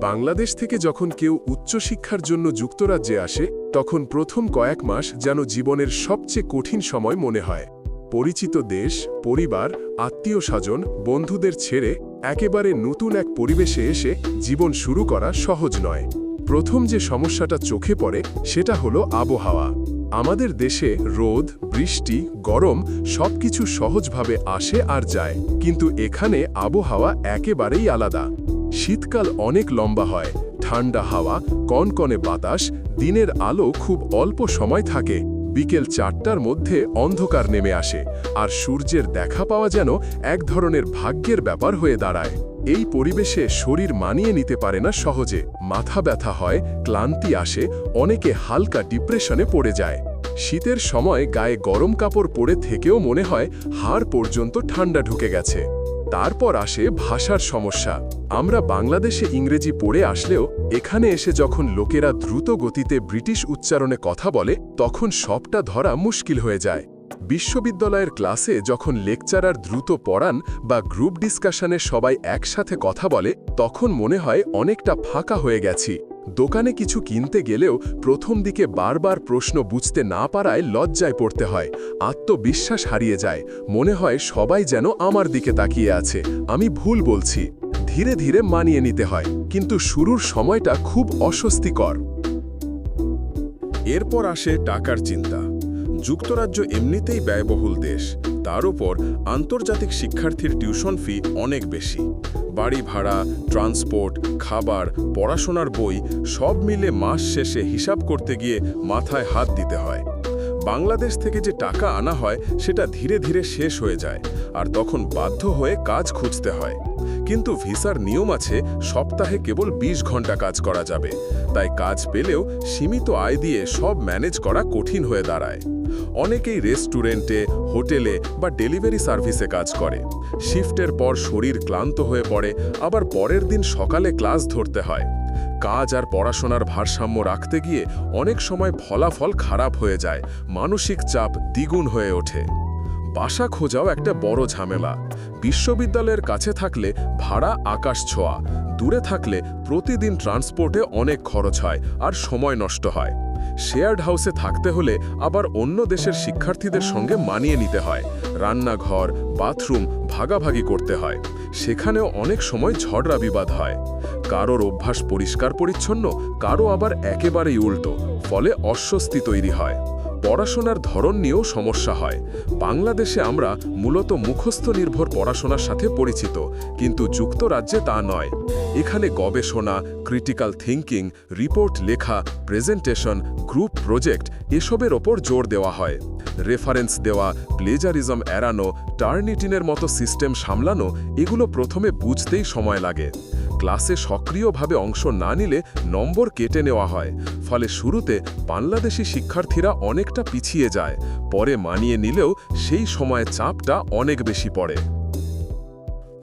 বাংলাদেশ থেকে যখন কেউ উচ্চশিক্ষার জন্য যুক্তরাজ্যে আসে, তখন প্রথম কয়েক মাস যেন জীবনের সবচেয়ে কঠিন সময় মনে হয়। পরিচিত দেশ, পরিবার, আত্মীয় স্বজন, বন্ধুদের ছেড়ে একেবারে নতুন এক পরিবেশে এসে জীবন শুরু করা সহজ নয়। প্রথম যে সমস্যাটা চোখে পড়ে, সেটা হলো আবহাওয়া। আমাদের দেশে রোদ, বৃষ্টি, গরম সবকিছু সহজভাবে আসে আর যায়, কিন্তু এখানে আবহাওয়া একেবারেই আলাদা। শীতকাল অনেক লম্বা হয়, ঠান্ডা হাওয়া, কনকনে বাতাস, দিনের আলো খুব অল্প সময় থাকে, বিকেল চারটার মধ্যে অন্ধকার নেমে আসে, আর সূর্যের দেখা পাওয়া যেন এক ধরনের ভাগ্যের ব্যাপার হয়ে দাঁড়ায়। এই পরিবেশে শরীর মানিয়ে নিতে পারে না সহজে, মাথা ব্যথা হয়, ক্লান্তি আসে, অনেকে হালকা ডিপ্রেশনে পড়ে যায়। শীতের সময় গায়ে গরম কাপড় পরে থেকেও মনে হয় হাড় পর্যন্ত ঠান্ডা ঢুকে গেছে। তারপর আসে ভাষার সমস্যা। আমরা বাংলাদেশে ইংরেজি পড়ে আসলেও এখানে এসে যখন লোকেরা দ্রুত গতিতে ব্রিটিশ উচ্চারণে কথা বলে, তখন সবটা ধরা মুশকিল হয়ে যায়। বিশ্ববিদ্যালয়ের ক্লাসে যখন লেকচারার দ্রুত পড়ান বা গ্রুপ ডিসকাশনে সবাই একসাথে কথা বলে, তখন মনে হয় অনেকটা ফাঁকা হয়ে গেছি। দোকানে কিছু কিনতে গেলেও প্রথম দিকে বারবার প্রশ্ন বুঝতে না পারায় লজ্জায় পড়তে হয়, আত্মবিশ্বাস হারিয়ে যায়, মনে হয় সবাই যেন আমার দিকে তাকিয়ে আছে, আমি ভুল বলছি। ধীরে ধীরে মানিয়ে নিতে হয়, কিন্তু শুরুর সময়টা খুব অস্বস্তিকর। এরপর আসে টাকার চিন্তা। যুক্তরাজ্য এমনিতেই ব্যয়বহুল দেশ। তার উপর আন্তর্জাতিক শিক্ষার্থীর টিউশন ফি অনেক বেশি। বাড়ি ভাড়া, ট্রান্সপোর্ট, খাবার, পড়াশোনার বই সব মিলে মাস শেষে হিসাব করতে গিয়ে মাথায় হাত দিতে হয়। বাংলাদেশ থেকে যে টাকা আনা হয়, সেটা ধীরে ধীরে শেষ হয়ে যায় আর তখন বাধ্য হয়ে কাজ খুঁজতে হয়। কিন্তু ভিসার নিয়ম আছে, সপ্তাহে কেবল ২০ ঘণ্টা কাজ করা যাবে। তাই কাজ পেলেও সীমিত আয় দিয়ে সব ম্যানেজ করা কঠিন হয়ে দাঁড়ায়। অনেকেই রেস্টুরেন্টে, হোটেলে বা ডেলিভারি সার্ভিসে কাজ করে। শিফটের পর শরীর ক্লান্ত হয়ে পড়ে, আবার পরের দিন সকালে ক্লাস ধরতে হয়। কাজ আর পড়াশোনার ভারসাম্য রাখতে গিয়ে অনেক সময় ফলাফল খারাপ হয়ে যায়, মানসিক চাপ দ্বিগুণ হয়ে ওঠে। বাসা খোঁজাও একটা বড় ঝামেলা। বিশ্ববিদ্যালয়ের কাছে থাকলে ভাড়া আকাশ ছোঁয়া। দূরে থাকলে প্রতিদিন ট্রান্সপোর্টে অনেক খরচ হয় আর সময় নষ্ট হয়। শেয়ার্ড হাউসে থাকতে হলে আবার অন্য দেশের শিক্ষার্থীদের সঙ্গে মানিয়ে নিতে হয়। রান্নাঘর, বাথরুম ভাগাভাগি করতে হয়। সেখানেও অনেক সময় ঝগড়া বিবাদ হয়। কারোর অভ্যাস পরিষ্কার পরিচ্ছন্ন কারও আবার একেবারেই উল্টো, ফলে অস্বস্তি তৈরি হয়। পড়াশোনার ধরন নিয়েও সমস্যা হয়। বাংলাদেশে আমরা মূলত মুখস্থ নির্ভর পড়াশোনার সাথে পরিচিত, কিন্তু যুক্তরাজ্যে তা নয়। এখানে গবেষণা ক্রিটিক্যাল থিঙ্কিং রিপোর্ট লেখা প্রেজেন্টেশন গ্রুপ প্রজেক্ট এসবের ওপর জোর দেওয়া হয়। রেফারেন্স দেওয়া প্লেজারিজম এড়ানো টার্নিটিনের মতো সিস্টেম সামলানো, এগুলো প্রথমে বুঝতেই সময় লাগে। ক্লাসে সক্রিয়ভাবে অংশ না নিলে নম্বর কেটে নেওয়া হয়। ফলে শুরুতে বাংলাদেশি শিক্ষার্থীরা অনেকটা পিছিয়ে যায়, পরে মানিয়ে নিলেও সেই সময়ে চাপটা অনেক বেশি পড়ে।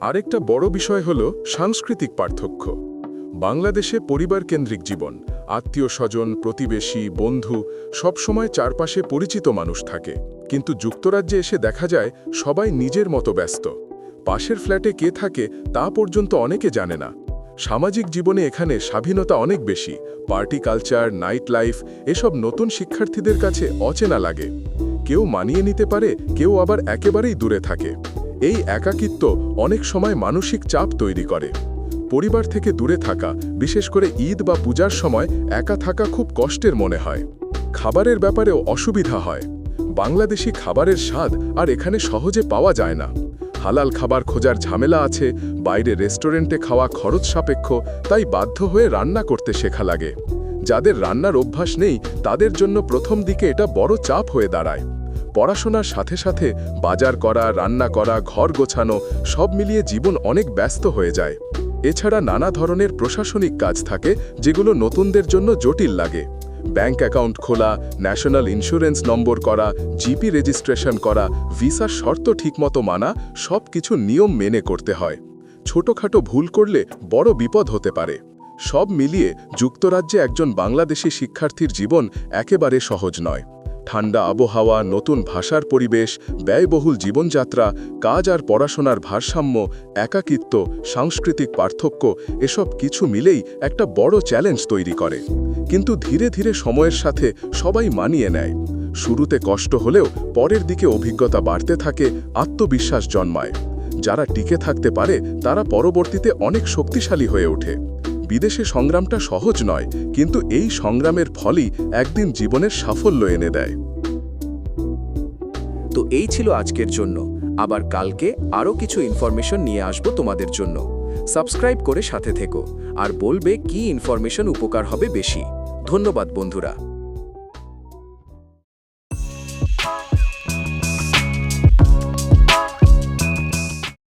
আরেকটা বড় বিষয় হল সাংস্কৃতিক পার্থক্য। বাংলাদেশে পরিবারকেন্দ্রিক জীবন, আত্মীয় স্বজন, প্রতিবেশী, বন্ধু সবসময় চারপাশে পরিচিত মানুষ থাকে। কিন্তু যুক্তরাজ্যে এসে দেখা যায় সবাই নিজের মতো ব্যস্ত। পাশের ফ্ল্যাটে কে থাকে তা পর্যন্ত অনেকে জানে না। সামাজিক জীবনে এখানে স্বাধীনতা অনেক বেশি। পার্টি কালচার, নাইট লাইফ, এসব নতুন শিক্ষার্থীদের কাছে অচেনা লাগে। কেউ মানিয়ে নিতে পারে, কেউ আবার একেবারেই দূরে থাকে। এই একাকিত্ব অনেক সময় মানসিক চাপ তৈরি করে। পরিবার থেকে দূরে থাকা, বিশেষ করে ঈদ বা পূজার সময় একা থাকা খুব কষ্টের মনে হয়। খাবারের ব্যাপারেও অসুবিধা হয়। বাংলাদেশি খাবারের স্বাদ আর এখানে সহজে পাওয়া যায় না। হালাল খাবার খোঁজার ঝামেলা আছে, বাইরে রেস্টুরেন্টে খাওয়া খরচ সাপেক্ষ, তাই বাধ্য হয়ে রান্না করতে শেখা লাগে। যাদের রান্নার অভ্যাস নেই, তাদের জন্য প্রথম দিকে এটা বড় চাপ হয়ে দাঁড়ায়। পড়াশোনার সাথে সাথে বাজার করা, রান্না করা, ঘর গোছানো, সব মিলিয়ে জীবন অনেক ব্যস্ত হয়ে যায়। এছাড়া নানা ধরনের প্রশাসনিক কাজ থাকে, যেগুলো নতুনদের জন্য জটিল লাগে। ব্যাংক অ্যাকাউন্ট খোলা, ন্যাশনাল ইন্স্যুরেন্স নম্বর করা, জিপি রেজিস্ট্রেশন করা, ভিসার শর্ত ঠিকমতো মানা সব কিছু নিয়ম মেনে করতে হয়। ছোটখাটো ভুল করলে বড় বিপদ হতে পারে। সব মিলিয়ে যুক্তরাজ্যে একজন বাংলাদেশি শিক্ষার্থীর জীবন একেবারে সহজ নয়। ঠান্ডা আবহাওয়া, নতুন ভাষার পরিবেশ, ব্যয়বহুল জীবনযাত্রা, কাজ আর পড়াশোনার ভারসাম্য, একাকিত্ব, সাংস্কৃতিক পার্থক্য, এসব কিছু মিলেই একটা বড় চ্যালেঞ্জ তৈরি করে। কিন্তু ধীরে ধীরে সময়ের সাথে সবাই মানিয়ে নেয়। শুরুতে কষ্ট হলেও পরের দিকে অভিজ্ঞতা বাড়তে থাকে, আত্মবিশ্বাস জন্মায়। যারা টিকে থাকতে পারে, তারা পরবর্তীতে অনেক শক্তিশালী হয়ে ওঠে। বিদেশে সংগ্রামটা সহজ নয়, কিন্তু এই সংগ্রামের ফলই একদিন জীবনের সাফল্য এনে দেয়। তো এই ছিল আজকের জন্য। আবার কালকে আরও কিছু ইনফরমেশন নিয়ে আসব তোমাদের জন্য। সাবস্ক্রাইব করে সাথে থেকো। আর বলবে কি ইনফরমেশন উপকার হবে বেশি। ধন্যবাদ বন্ধুরা।